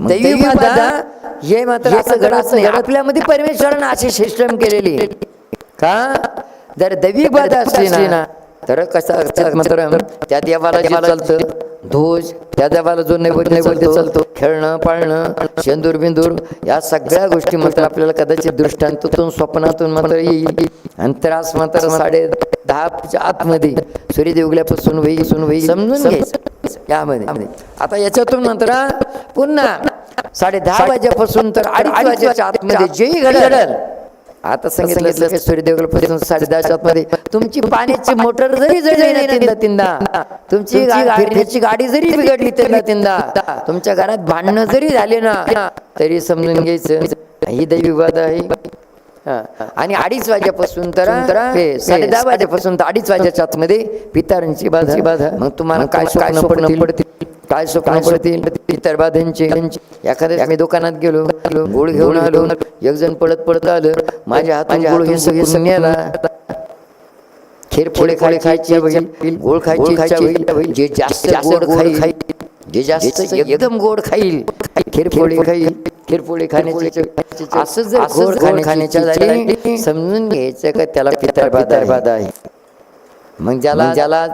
मग दैवी बाधा हे मात्र असं घडत नाही. आपल्यामध्ये परमेश्वरानं अशी सिस्टम केलेली आहे. का? जर दैवी बाधा असली ना तर कसं मात्र त्या देवाला जे चालतं ध्वज त्या देवाला जो नैवेद्य नैवेद्य चालतो खेळणं पाळणं शेंदूर बिंदूर या सगळ्या गोष्टी मात्र आपल्याला कदाचित दृष्टांतातून स्वप्नातून मात्र येईल. आणि त्रास मात्र साडे दहाच्या आतमध्ये सूर्यदेव उगल्यापासून वेई सून वेई समजून घ्यायचं. यामध्ये आता याच्यातून मात्र पुन्हा साडे दहा वाजेपासून तर अडीच वाजेच्या आतमध्ये जेही घडल. आता सांगितलं सूर्यदेवपासून साडे दहाच्या आतमध्ये तुमची पाण्याची मोटर जरी जळली ना तिंदा तिंदा तुमची फिरण्याची गाडी जरी बिघडली तिंदा तिंदा तुमच्या घरात भांडणं जरी झाले ना तरी समजून घ्यायचं ही दैवी बाधा आहे. आणि अडीच वाजेपासून तर साडे दहा वाजेपासून तर अडीच वाजेच्या आतमध्ये पितारांची बाधा. बाधा. मग तुम्हाला काय काय स्वप्न पडतील? काय स्वप्न पडतील? पितर बाधांचे. एखाद्या मी दुकानात गेलो. गुळ घेऊन आलो. एक जण पडत पडत आलं. माझ्या हातात गुळ हे सगळे नेला खीर पोळे खाली खायची गोड खायची होईल. जे जास्त गोड खाईल. जे जास्त एकदम गोड खाईल खीरपोळी खाईल. खीरपोळी खाण्याची असं जर गोड खाण्याच्या झाली समजून घ्यायचं का त्याला पितर बाधा आहे? मग ज्याला ज्याला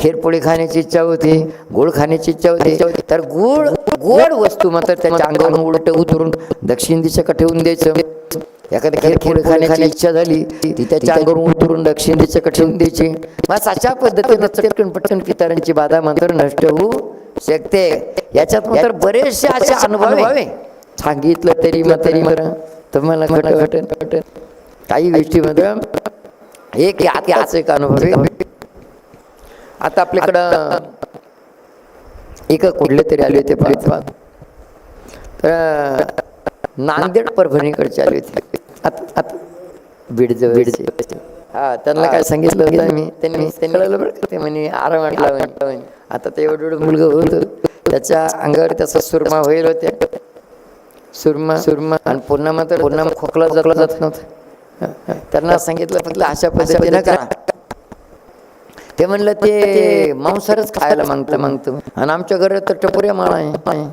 खीरपोळी खाण्याची इच्छा होती गोड खाण्याची इच्छा होती तर गोड गोड वस्तू मात्र त्याच्या अंगावरून उलट उतरून दक्षिण दिशेकडे ठेवून द्यायचं. एखाद्या खीर खीर खाण्याची इच्छा झाली ती त्याच्या उतरून दक्षिण दिशेकडे ठेवून द्यायची. बस अशा पद्धतीनं पटकन पितरांची बाधा मात्र नष्ट होऊ शकते. याच्यात मात्र बरेचसे असे अनुभव आहे. सांगितलं तरी तरी मात्र तुम्हाला खट खट काही गोष्टी मात्र एक यात याच एक अनुभव आता आपल्याकडं एक कुठले तरी आले होते पाहत तर नांदेड परभणीकडचे आले होते. आता आता बीड बीडचे हा त्यांना काय सांगितलं होतं मी त्यांनी त्यांनी म्हणे आराम वाटला म्हणे. आता ते एवढं एवढं मुलगा होतं त्याच्या अंगावर त्याचा सुरमा होईल होत्या. सुरमा सुरमा आणि पुन्हा मात्र पुन्हा खोकला जगला जात नव्हतं. त्यांना सांगितलं म्हटलं अशा पद्धतीनं करा. ते म्हणलं ते मांसारच खायला मागतं. मागतं. आणि आमच्या घरात तर टपुऱ्या माळा आहे.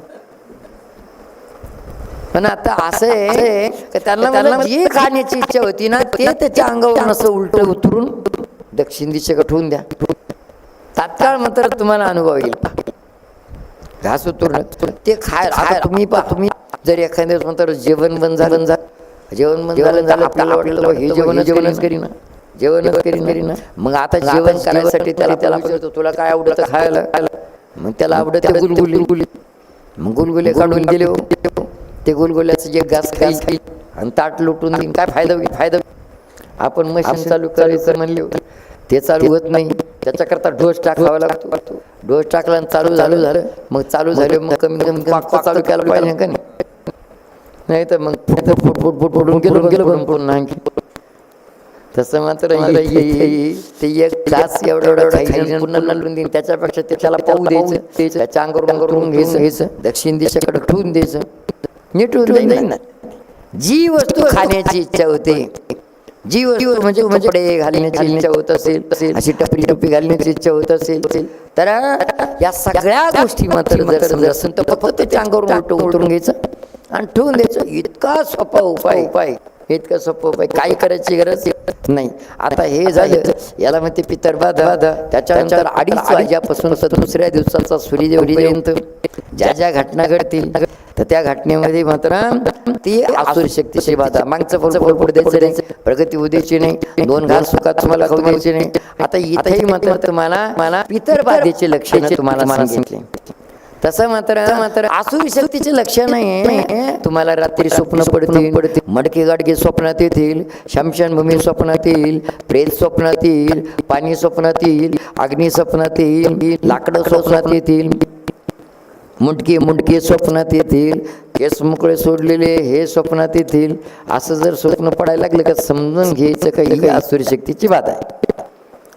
पण आता असं आहे की त्यांना त्यांना जी खाण्याची इच्छा होती ना ते त्याच्या अंगावरून असं उलट उतरून दक्षिण दिशेकडे ठेवून द्या. तात्काळ मात्र तुम्हाला अनुभव येईल. घास उतरून ते खाय तुम्ही पा तुम्ही जर एखाद्या दिवस म्हणता जेवण बंद झालं झालं जेवण बंद झालं झालं आपल्याला वाटलं "बाबा, हे जेवण जेवणच करीना. जेवणच करीन. करीना. मग आता जेवण करायसाठी त्याला त्याला विचारतो तुला काय आवडतं खायला? मग त्याला आवडत गुलगुली गुलगुली मग गुलगुले काढून गेले हो. ते गुलगुल्याचं जे घास खाईल आणि ताट लुटून देईन. काय फायदा होईल फायदा? आपण मशीन चालू करायचं म्हणले. ते चालू होत नाही. त्याच्याकरता डोस टाकावा लागतो. डोस टाकला आणि चालू झालं. झालं. मग चालू झालं मग कमी कमी चालू केला पाहिजे का नाही? नाही तर मग फुट फुट फुट फुट फुट फुटून गेलो गेलो पण पुन्हा आणखी. तसं मात्र ते एक ग्लास एवढं एवढं पुन्हा नलून देईन. त्याच्यापेक्षा ते त्याला पाहू द्यायचं. त्याच्या अंगावर अंगावरून घ्यायचं. घ्यायचं दक्षिण दिशेकडे ठेवून द्यायचं. नीट होऊन जाईल ना. जी वस्तू खाण्याची इच्छा होते. जी वस्तू म्हणजे कपडे घालण्याची इच्छा होत असेल अशी टपरी टपी घालण्याची इच्छा होत असेल. तर या सगळ्या गोष्टी मात्र जर समजा असेल तर फक्त अंगावरून उलटं उतरून घ्यायचं आणि ठेवून द्यायचं इतका सोपा उपाय. उपाय. इतका सोपा उपाय. काही करायची गरज नाही. आता हे झालं याला म्हणते पितर बाधा. त्याच्यानंतर अडीच वाजेपासून तर दुसऱ्या दिवसाचा सूर्यदेवपर्यंत ज्या ज्या घटना घडतील तर त्या घटनेमध्ये मात्र ती आसुर शक्तीची बाधा मागचं फळ फळ पुढे द्यायचं नाही. प्रगती उद्याची नाही. दोन घास सुखात तुम्हाला खाऊ द्यायचे नाही. आता इथेही मात्र तुम्हाला मला पितर बाधेचे लक्षण तुम्हाला सांगितले तसं मात्र मात्र आसुरी शक्तीचे लक्षण आहे तुम्हाला रात्री स्वप्न पडतील. पडतील. मडके गाडगे स्वप्नात येतील. शमशानभूमी स्वप्नात येईल. प्रेत स्वप्नात येईल. पाणी स्वप्नात येईल. अग्नी स्वप्नात येईल. लाकडं स्वप्नात येतील. मुंडके मुंडके स्वप्नात येतील. केस मोकळे सोडलेले हे स्वप्नात येतील. असं जर स्वप्न पडायला लागलं का समजून घ्यायचं काही आसुरी शक्तीची बाधा आहे.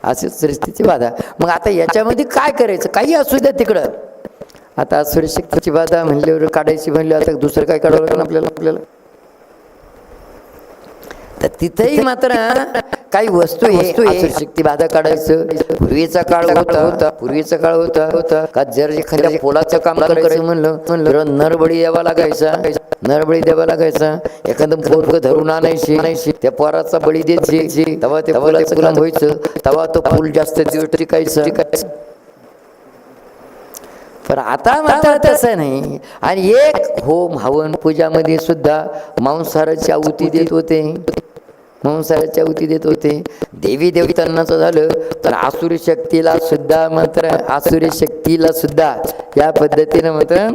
अशी सृष्टीची बाधा मग आता याच्यामध्ये काय करायचं? काही असू द्या तिकडं. आता आसुरी शक्तीची बाधा म्हणल्यावर काढायची म्हणली आता दुसरं काय काढावं लागेल आपल्याला आपल्याला? तर तिथेही मात्र काही वस्तू वस्तू शक्ती बाधा काढायचं. पूर्वीचा काळ होता. होता. पूर्वीचा काळ होता. होता. का जर एखाद्या पोलाचं काम करायचं म्हणलं म्हणलं. नरबळी द्यावा लागायचा. नरबळी द्यावा लागायचा. एखादं पोरग धरून आणायची. आणायची. त्या पोराचा बळी द्यायची. तेव्हा ते फुलाचं काम व्हायचं. तेव्हा तो फुल जास्त दिवस टिकायचं. पण आता मात्र तसं नाही. आणि एक होम हवन पूजामध्ये सुद्धा मांसाहाराची आहुती देत होते. मांसाहाराची उती देत होते. देवी देवतांनाचं झालं तर आसुरी शक्तीला सुद्धा मात्र आसुरी शक्तीला सुद्धा या पद्धतीनं मात्र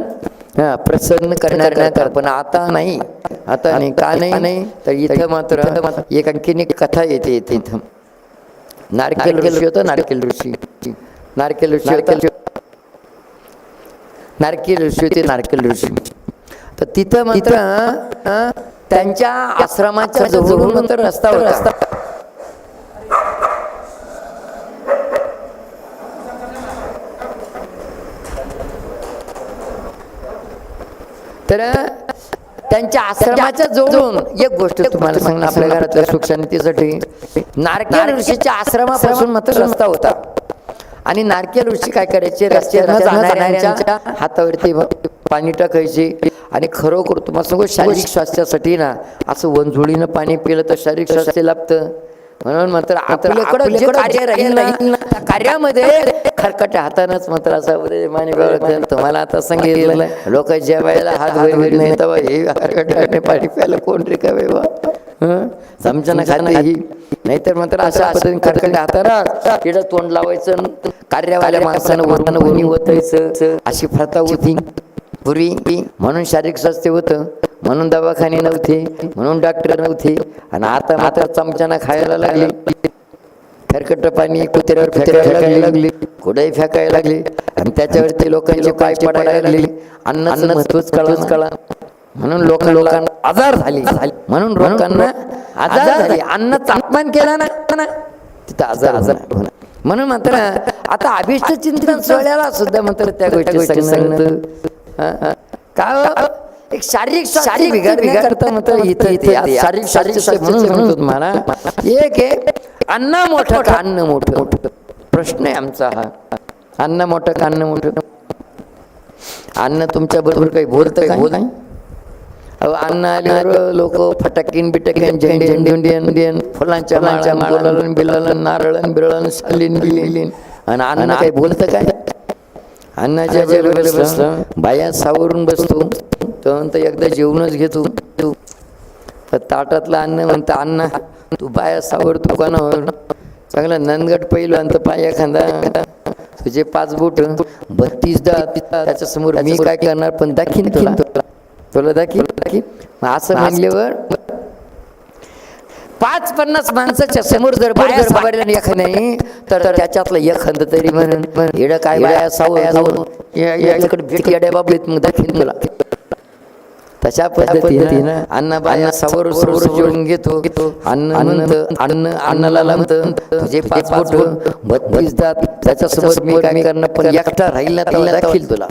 हा प्रसन्न करणार पण आता नाही. आता नाही. का नाही? नाही तर इथं मात्र एक आणखीन एक कथा येते येते इथं. नारकेल ऋषी होतं नारकेल ऋषी. नारकेल ऋषी नारकेल ऋषी होते नारकेल ऋषी. तर तिथं मात्र त्यांच्या आश्रमाच्या जवळून मात्र रस्ता रस्ता तर त्यांच्या आश्रमाच्या जवळून एक गोष्ट तुम्हाला सांगणार आपल्या घरातल्या सुख शांतीसाठी नारकेल ऋषीच्या आश्रमापासून मात्र रस्ता होता. आणि नारकेल ऋषी काय करायचे? जाणाऱ्यांच्या हातावरती पाणी टाकायचे आणि खरोखर तुम्हाला सांगू शारीरिक स्वास्थ्यासाठी ना असं वंजुळीनं पाणी पिलं तर शारीरिक स्वास्थ्य लाभतं. म्हणून मात्र कार्यामध्ये खरकट्या हातानंच मात्र असं माने तुम्हाला आता सांगितलं लोक जेवायला हात भरवीत नाही तेव्हा हे खरकट्याने पाणी प्यायला कोण रिकामे बा? चमच्यानं खाणं ही. नाहीतर मात्र अशा पद्धतीने खडखंड हाताना तिथं तोंड लावायचं कार्यावाल्या माणसानं वरून वणी ओतायचं अशी प्रथा होती. पूर्वी म्हणून शारीरिक स्वास्थ्य होतं म्हणून दवाखाने नव्हते म्हणून डॉक्टर नव्हते आणि आता मात्र चमच्यानं खायला लागले. खरकट पाणी कुत्र्यावर फेकायला लागली कुठेही फेकायला लागली आणि त्याच्यावरती लोकांचे पाय पडायला लागले. अन्नाचं महत्वच कळाच कळा म्हणून लोक लोकांना आजार झाली. म्हणून लोकांना आजार झाले. अन्नाचा अपमान केला ना तिथं आजार आजार होणार. म्हणून मात्र आता अभिष्ट चिंतन सोहळ्याला सुद्धा मात्र त्या गोष्टी सांगणं? का हो? एक शारीरिक शारीरिक बिघाड बिघाड करता मात्र इथं इथे शारीरिक शारीरिक म्हणून म्हणतो तुम्हाला एक आहे अन्न मोठं का अन्न मोठं? प्रश्न आहे आमचा हा. अन्न मोठं का अन्न मोठं? अन्न तुमच्या बरोबर काही बोलतं का? नाही अहो अन्न आल्यावर लोक फटाकीन बिटकीन झेंडे झेंडे इंडियन इंडियन फुलांच्या माळ्या माळालन बिलालन नारळन बिरळन शालीन बिलिन. आणि अन्न काही बोलतं काय? अन्नाच्या बरोबर बसलं. बाया सावरून बसतो. तो म्हणतो एकदा जेवणच घेतो. तू ताटातलं अन्न म्हणतं अन्न तू बाया सावर तू कोणावर? चांगलं नंदगड पहिलं आणि पाया खांदा तुझे पाच बोट बत्तीस दात त्याच्यासमोर मी काय करणार? पण दाखीन तुला. तुला दाखीन? दाखीन. असं म्हणल्यावर पाच पन्नास माणसाच्या समोर जर बाया सावरल्या एखाद्याने तर त्याच्यातलं एखादं तरी म्हणून. येडं काय बाया सावर याच्याकडे भेट येड्या बाबलीत मग दाखीन तुला. तशा पद्धतीनं अन्न बाया सावर सरोवर जोडून घेतो. अन्न म्हणत अन्न अन्नाला म्हणत. तुझे पाच बोट बत्तीस दात त्याच्यासमोर मी काय करणार पण एकटा राहील ना त्याला दाखील तुला.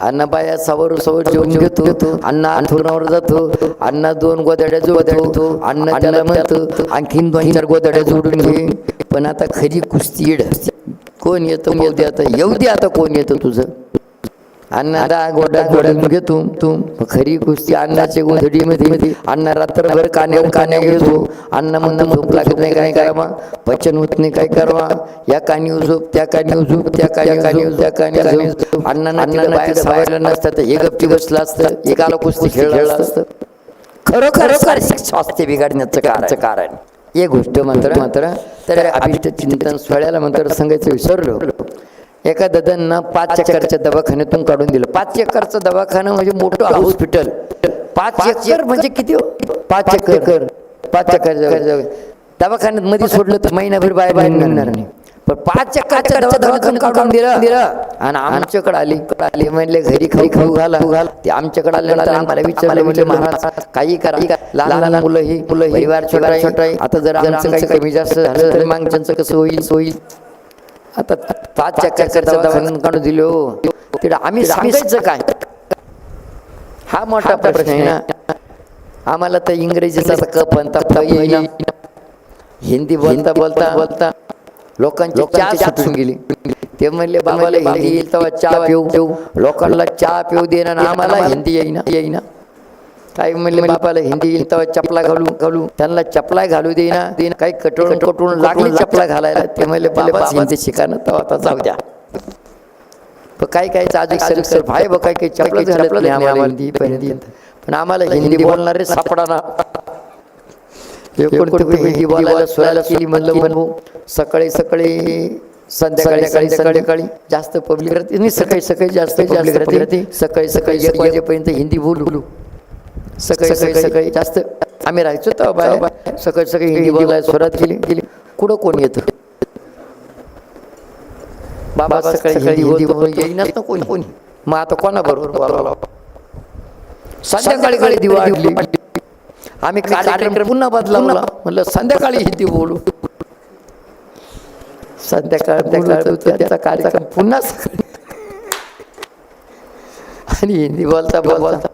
अन्न बाया सावर सावर जेवून घेतो अन्न अंथरुणावर जातो अन्न दोन गोदड्या जोडतो अन्न त्याला म्हणतो आणखीन दोन चार गोदड्या जोडून घे. पण आता खरी कुस्ती येड. कोण येतं मग दे आता येऊ दे आता कोण येतं तुझं? अन्नाला गोडा गोडून घेतो. तू खरी कुस्ती अन्नाच्या गोधडीमध्ये अन्न रात्रभर कान्यावर कान्या घेतो. अन्न म्हणणं झोप लागत नाही काय करावा? पचन होत नाही काय करावा? या कानी झोप त्या कानी झोप त्या कानी कानी त्या कानी झोप. अण्णा अण्णा बाहेर सावरलं नसतं तर हे गप्पी बसलं असतं. एकाला कुस्ती खेळलं असतं. खरोखर स्वास्थ्य बिघडण्याचं कारण. कारण. एक गोष्ट मात्र मात्र तर अभिष्ट चिंतन सोहळ्याला मात्र सांगायचं विसरलो. एका ददननं पाच चक्करच्या दवाखान्यातून काढून दिलं. पाच चक्करचं दवाखाना म्हणजे मोठं हॉस्पिटल पाच चक्कर म्हणजे किती हो? पाच चक्कर पाच चक्कर दवाखान्यात मध्ये सोडलं तर महिनाभर बाय बाय मिळणार नाही. पण पाच चक्करच्या दवाखान्यातून काढून दिलं. दिलं. आणि आमच्याकडे आली. आली. म्हणले घरी खाऊ खाऊ घाला. घाल. ते आमच्याकडे आल्यानंतर आम्हाला विचारलं म्हणजे महाराज काही करा. लहान लहान मुलं ही मुलं ही परिवार छोटा छोटा आता जर आमचं काही कमी जास्त झालं तर मागच्यांचं कसं होईल? होईल? आता पाच चक्करच्या दवाखान्यात काढून दिलो. तिला आम्ही सांगायचं काय? हा मोठा प्रश्न आहे ना. आम्हाला तर इंग्रजीचा क पण तप्ता येईना हिंदी बोलता बोलता बोलता लोकांची चहा सुटून गेली. ते म्हणले बाबाला हिंदी येईल तेव्हा चहा पिऊ. पिऊ. लोकांना चहा पिऊ देणार आम्हाला हिंदी येईना. येईना. काही म्हणले बापाला हिंदी येईल तेव्हा चपला घालू घालू. त्यांना चपला घालू देईना. देईना. काही कटोळून कटोळून लागली चपला घालायला. ते म्हणले बाबा हिंदी शिकाना तेव्हा आता जाऊ द्या. काही काही अजून सर सर भाई बघ काही काही चपला घालत नाही आम्हाला हिंदी पण आम्हाला हिंदी बोलणारे सापडाना हिंदी बोलायला सोयाला केली म्हणलं म्हणू सकाळी सकाळी संध्याकाळी सकाळी संध्याकाळी. जास्त पब्लिक राहते नाही सकाळी सकाळी जास्त जास्त राहते. सकाळी सकाळी एक वाजेपर्यंत हिंदी बोलू बोलू. सकाळी सकाळी सकाळी जास्त आम्ही राहायचो तेव्हा बाय सकाळी सकाळी हिंदी बोलायला सुरुवात केली केली कुठं कोण येतं? बाबा सकाळी हिंदी हिंदी बोलून येईनच ना कोणी? कोणी? मग आता कोणा बरोबर बोलावं? संध्याकाळी काळी दिवाळी. आम्ही कार्यक्रम पुन्हा बदलावला. म्हणलं संध्याकाळी हिंदी बोलू. संध्याकाळ त्याचा कार्यक्रम पुन्हा आणि हिंदी बोलता बोलता.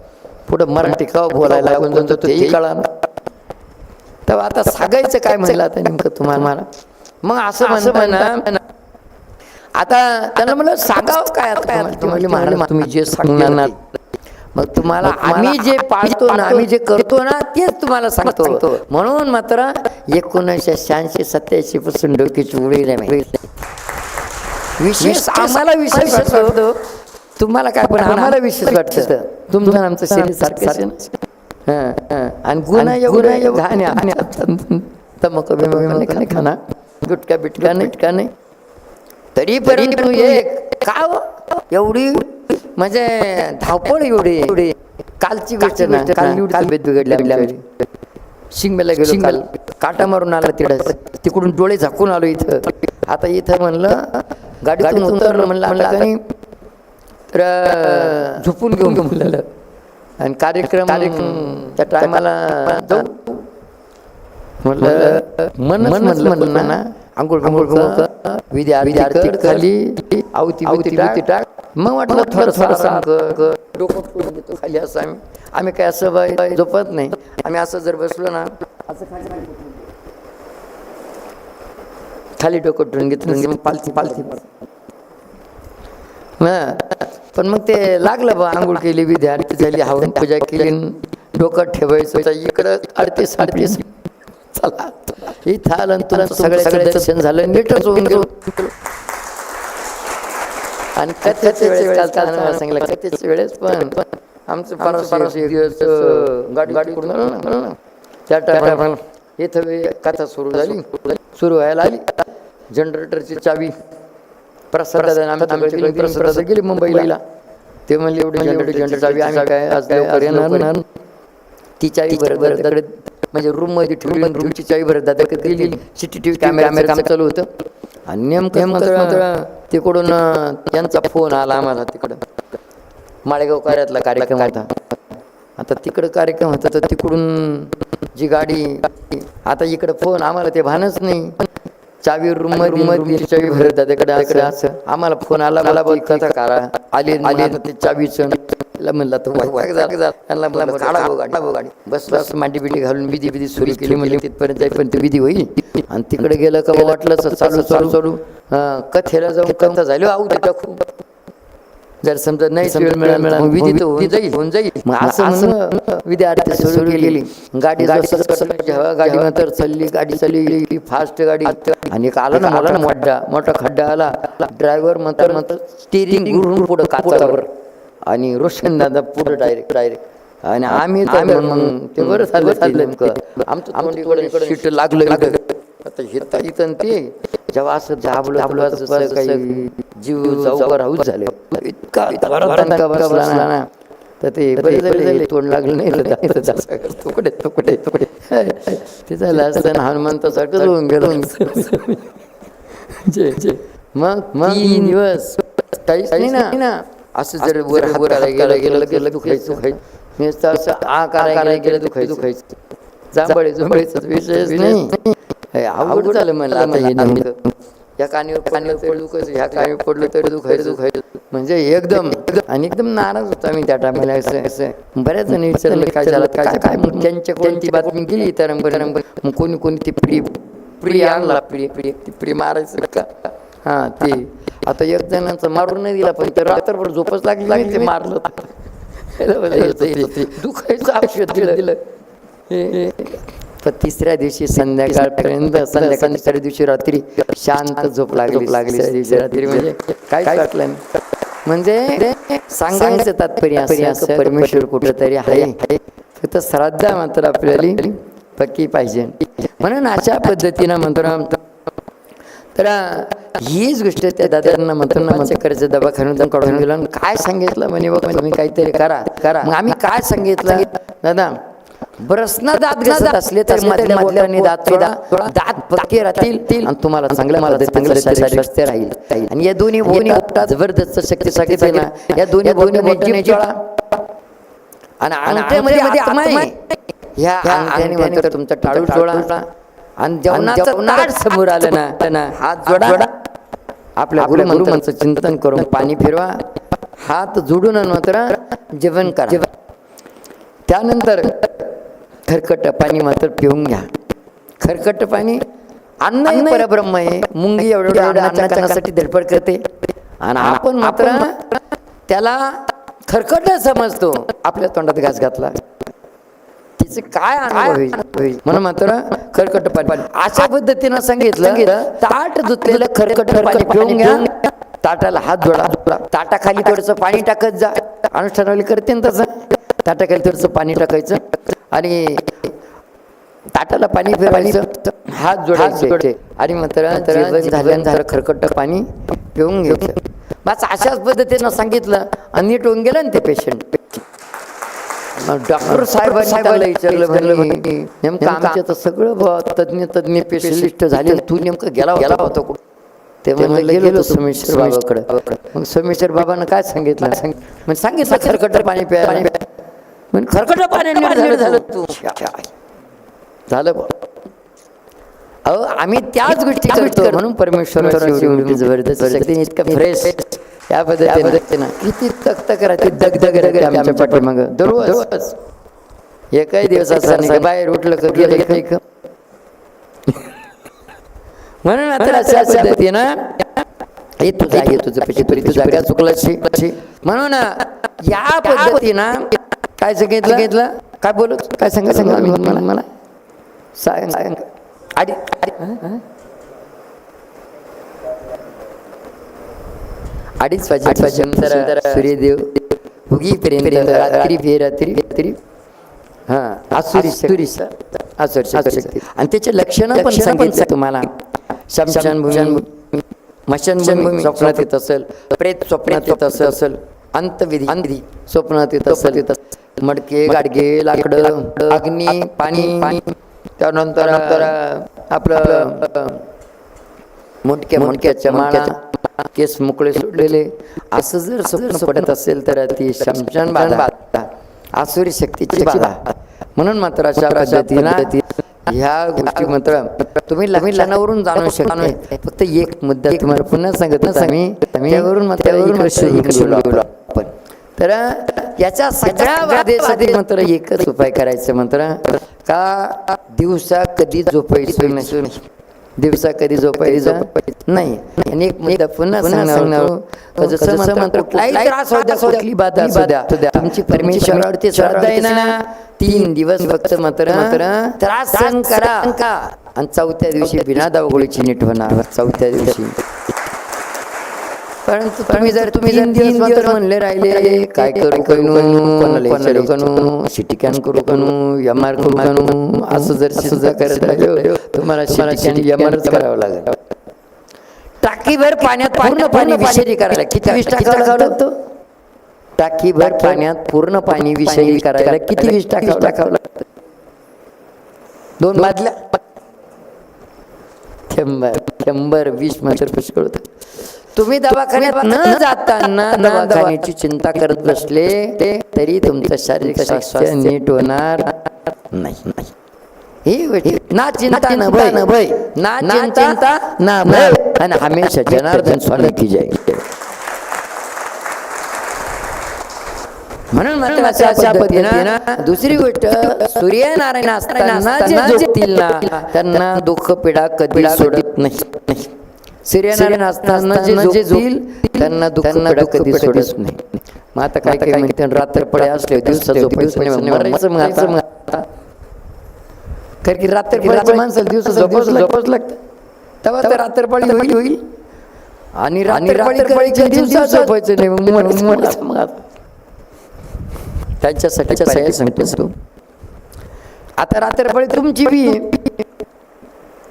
पुढं मराठी का बोलायला लागून जातो तेही कळा तेव्हा आता सांगायचं काय म्हणलं आता नेमकं तुम्हाला? मला मग असं म्हणतं ना आता त्यांना म्हणलं सांगावं काय आता काय ते म्हणले महाराज तुम्ही जे सांगणार ना मग तुम्हाला आम्ही जे पाळतो ना आम्ही जे करतो ना तेच तुम्हाला सांगतो. म्हणून मात्र एकोणीसशे शहाऐंशी सत्याऐंशी पासून डोक्याची उडी नाही विशेष आम्हाला विशेष वाटतो तुम्हाला काय पण आम्हाला विशेष वाटतं. तुमचं आणि आमचं शरीर सारखं आणि गुन्हा एवढं घाण्या तमक बिमक नाही खाना गुटका बिटका नाही. का नाही. तरी परंतु एक का हो? एवढी म्हणजे धावपळ एवढी. एवढी कालची गोष्ट ना काल तब्येत बिघडल्या शिंगमेला गेलो काल. काटा मारून आला तिकडं. तिकडून डोळे झाकून आलो इथं. आता इथं म्हणलं गाडीतून उतरलं म्हणलं म्हणलं अं, झोपून घेऊन घेऊन म्हणलं आणि कार्यक्रम त्या टायमाला जाऊ. म्हणलं मन मनच म्हणलं ना. आंघोळ आंघोळ विधी विद्यार्थी खाली आवती आवती आवती टाक. मग वाटलं थोडं थोडं डोकं ठेवून देतो खाली असं आम्ही. आम्ही काय असं बाई झोपत नाही. आम्ही असं जर बसलो ना असं खाली खाली डोकं घेतलं पालथी पालथी. पण मग ते लागलं बा आंघोळ केली विद्यार्थी झाली हवन पूजा केली डोकं ठेवायचं इकडं अडतीस अडतीस. चला इथं आलं तुला सगळं सगळं दर्शन झालं नीटच होऊन गेलो. आणि कथेच्या वेळेस सांगितलं कथेच्या वेळेस पण आमचं परस परस गाडी गाडी ना त्या टायमाला इथं कथा सुरू झाली. सुरू व्हायला आली. जनरेटरची चावी. प्रसाद आमच्याकडे प्रसाद गेली मुंबईला ते म्हणले एवढी जनरेटर जनरेटर चावी आम्ही काय आज येणार. ती चावी भरत भरत दादा म्हणजे रूममध्ये ठेवली रूमची चावी भरत दादा गेली सिटी टी व्ही कॅमेरा काम चालू होतं आणि नेमकं मात्र तिकडून त्यांचा फोन आला आम्हाला तिकडं माळेगाव कार्यातला कार्यक्रम होता आता तिकडं कार्यक्रम होता तर तिकडून जी गाडी आता इकडं फोन आम्हाला ते भानच नाही चावी रूम रूममध्ये चावी भरत दादाकडे इकडे असं आम्हाला फोन आला मला बोल कथा करा. आले आले ते चावीचं तिला म्हणलं तर गाडी, भाऊ गाडी बसलो असं मांडी बिडी घालून विधी विधी सुरू केली. म्हणजे तिथपर्यंत जाईपर्यंत ते विधी होईल आणि तिकडे गेलं का वाटलं चालू चालू चालू. कथेला जाऊन कथा झाली. आऊ ते टाकू जर समजा नाही मिळाला विधी होऊन जाईल. मग असं विद्यार्थी सुरू केली. गाडी जेव्हा गाडी नंतर चालली गाडी चालली फास्ट गाडी. आणि एक आला ना मला ना मोठा मोठा. खड्डा आला. ड्रायव्हर म्हणतात म्हणतात स्टिअरिंग गुरून पुढं काचावर. आणि रोशन दादा पुढं डायरेक्ट डायरेक्ट आणि आम्ही मग ते बरं झालं नेमकं. आमचं आमच्या सीट लागलं इकडं. आता हे तर इथं ते. जेव्हा असं असं काही जीव जाऊ राहूच झाले. इतका बसला ना? तर ते बरे तोंड लागलं नाही तुकडे तुकडे तुकडे ते झालं हनुमंतासारखं होऊन गेलो. जे जे. मग मग तीन दिवस काहीच नाही ना? असं जर वर वर गेलं गेलं गेलं दुखायचं. दुखायचं. नुसतं असं आ करायला गेलं दुखायचं. दुखायचं. जांभळे जुंबळीचा विषयच नाही. अवघड झालं आता हे नेमकं. या कानीवर कानीवर तरी दुखायचं ह्या कानीवर पडलं तरी दुखायचं. दुखायचं म्हणजे एकदम आणि एकदम नाराज होतो आम्ही त्या टायमाला असं असं. बऱ्याच जणी विचारलं काय झालं? काय काय मग त्यांच्याकडून ती बातमी गेली तर मग कोणी कोणी ती प्री आणला प्री प्री ती प्री मारायचं का? हा ते. आता एक जणांचं मारून नाही दिला पण ते रात्रभर झोपच लागली नाही ते मारलं. दुखायचं औषध दिलं. दिलं. पण तिसऱ्या दिवशी संध्याकाळपर्यंत संध्याकाळ दिवशी रात्री शांत झोप लागली. लागली. दिवशी रात्री म्हणजे काय वाटलं. म्हणजे सांगायचं तात्पर्य असं परमेश्वर कुठंतरी आहे. फक्त श्रद्धा मात्र आपल्याला पक्की पाहिजे. म्हणून अशा पद्धतीनं मंत्र तर हीच गोष्ट त्या दादांना मंत्र्यांना कर्ज दवाखान्यातून काढून दिलं. आणि काय सांगितलं म्हणे बघ तुम्ही काहीतरी करा. करा. मग आम्ही काय सांगितलं? दादा ब्रसना दात घासत असले तर मधल्या मधल्याने दात दात पक्के राहतील आणि तुम्हाला चांगल्या मला चांगलं शारीरिक स्वास्थ्य राहील. आणि या दोन्ही बोनी जबरदस्त शक्ती सांगितली ना या दोन्ही बोटाने जोडा आणि अंगठ्यामध्ये आत्मा आहे. ह्या अंगठ्याने तुमचा टाळू जोडा आणि जेवणाचं ताट समोर आलं ना ना हात जोडा. आपल्या गुरुमंत्राचं चिंतन करून पाणी फिरवा. हात जोडून मात्र जेवण करा. त्यानंतर खरकट पाणी मात्र पिऊन घ्या. खरकट पाणी अन्न हे परब्रह्म आहे. मुंगी एवढं एवढं अन्नाच्या कणासाठी धडपड करते. आणि आपण मात्र त्याला खरकट समजतो. आपल्या तोंडात घास घातला. तिचे काय होईल? होईल? म्हणून मात्र खरकट पाणी अशा पद्धतीनं सांगितलं ताट धुतलेलं खरकट पाणी पिऊन घ्या. ताटाला हात जोडा. ताटाखाली थोडंसं पाणी टाकत जा. अनुष्ठानावली करते तसं. ताटाखाली थोडंसं पाणी टाकायचं आणि ताटाला पाणी फिरवायचं. हात जोडायचे. आणि मात्र झाल्यानंतर खरकट पाणी पिऊन घ्यायचं. बस अशाच पद्धतीनं सांगितलं आणि नीट होऊन गेलं ना ते पेशंट डॉक्टर साहेबांनी त्याला विचारलं म्हणे नेमकं आमच्या तर सगळं बुवा तज्ञ तज्ञ स्पेशलिस्ट झाले तू नेमकं गेला गेला होता कुठं? ते म्हणलं गेलो सोमेश्वर बाबाकडे. मग सोमेश्वर बाबानं काय सांगितलं? सांगितलं. खरकट पाणी प्या मग खरकट पाणी झालं तू. झालं. अहो आम्ही त्याच गोष्टी करतो. म्हणून परमेश्वर जबरदस्त इतकं फ्रेश या पद्धतीनं किती तक तक राहते दग दग राहते आमच्या पाठीमाग. दररोज. एकही दिवस असा नाही का बाहेर उठलं का गेलं? म्हणून आता अशा पद्धतीनं हे तुझं आहे तुझं पैसे तरी तुझा चुकलं म्हणून या पद्धतीनं काय सांगितलं? सांगितलं? काय बोलत काय सांगा सांगा मला मला सांग. सांग आधी अडीच वाजेनंतर सूर्यदेव उगीपर्यंत रात्री फे रात्री रात्री हा आसुरी आसुरी आसुरी शक्ती. आणि त्याचे लक्षणं पण सांगितलं तुम्हाला. शमशान भूमी मशानभूमी स्वप्नात येत असेल. प्रेत स्वप्नात येत असेल असेल. अंतविधी. अंधी स्वप्नात येत असेल. येत असेल. मडके गाडगे लाकडं अग्नी पाणी त्यानंतर आपलं मुंडक्या मुंडक्याच्या माळा केस मोकळे सोडलेले. असं जर स्वप्न पडत असेल तर ती शमशान बाधा आसुरी शक्तीची बाधा. म्हणून मात्र अशा पद्धतीनं ह्या गोष्टी मात्र तुम्ही लग्नावरून जाणू शकता. फक्त एक मुद्दा तुम्हाला पुन्हा सांगत ना सांगी त्यावरून मात्र आपण. तर याच्या सगळ्या बाधेसाठी मात्र एकच उपाय करायचं मात्र. का दिवसा कधी झोपायचं नसून दिवसा कधी झोपायचं? नाही. आणि एक मुद्दा पुन्हा सांगणार का जसं मात्र कुठलाही त्रास होऊ द्या कुठली बाधा द्या. तुमची परमेश्वरावरती श्रद्धा आहे ना. तीन दिवस फक्त मात्र. मात्र. त्रास सहन करा. आणि चौथ्या दिवशी बिना दावगोळीची नीट होणार. चौथ्या दिवशी. परंतु तुम्ही जर तुम्ही जर तीन दिवस म्हणले राहिले काय करू करू कोणाला सिटी कॅन करू करू एम आर करू करू असं जर सुद्धा करत राहिलो तुम्हाला सिटी एम आरच करावं लागेल. टाकीभर पाण्यात पूर्ण पाणी विषयी करायला किती विष टाकावं लागतो? टाकीभर पाण्यात पूर्ण पाणी विषयी करायला किती विष टाकावं टाकावं लागतं? दोन बादल्या? शंभर शंभर वीस मात्र पुष्कळ होतं. तुम्ही दवाखान्यात न जाताना दवाखान्याची चिंता करत बसले तरी तुमचं शारीरिक स्वास्थ्य नीट होणार नाही ही गोष्ट ना चिंता न भय ना चिंता ना भय. आणि हमेशा जनार्दन स्वामी की जय. म्हणून अशा पद्धतीनं दुसरी गोष्ट सूर्यनारायण असताना जे ना त्यांना दुःख पिढा कधी सोडत नाही. सूर्यनारायण असताना जे झोपतील त्यांना दुःख पिढा कधी सोडत नाही. मग आता काय काय म्हणते रात्र पडे असले दिवस झोपायचं कारण की रात्र माणसाला दिवस झोपच झोपच लागतं. तेव्हा तर रात्रपाळी होईल. होईल. आणि झोपायचं नाही मग. त्यांच्यासाठी पर्याय सांगतोस तू आता रात्रपाळी तुमची बी.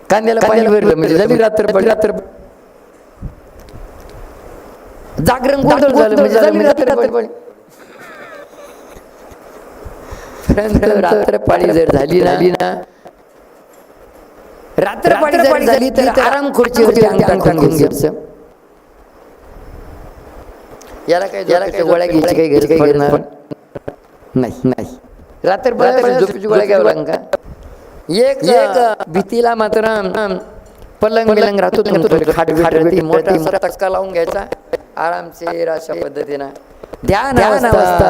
कांद्याला पाणी भरलं म्हणजे झाली रात्रपाळी रात्र जागरण गोंधळ झालं म्हणजे रात्रपाळी परंतु रात्रपाळी जर झाली झाली ना रात्रपाळी जर झाली तर आराम खुर्चीवरती अंग टाकून घेऊन घ्यायचं. याला काय याला काय गोळ्या घ्यायची काही गरज पडणार? नाही नाही. रात्रभर झोपेची गोळ्या घ्यावं लागेल का एक एक भीतीला मात्र पलंग बिलंग राहतो खाट मोठा लावून घ्यायचा. आरामशीर अशा पद्धतीनं. ध्यान अवस्था.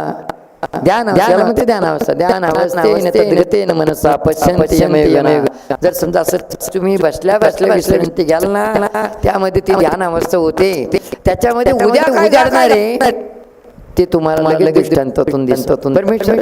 ध्यान ध्यान अवस्था. ध्यान अवस्थेन मनसा. जर समजा असं तुम्ही बसल्या बसल्या विश्रांती घ्याल ना त्यामध्ये ती ध्यान अवस्था होते. त्याच्यामध्ये उद्या आहे ते तुम्हाला लगेच दृष्टांतातून दिसतातून परमेश्वर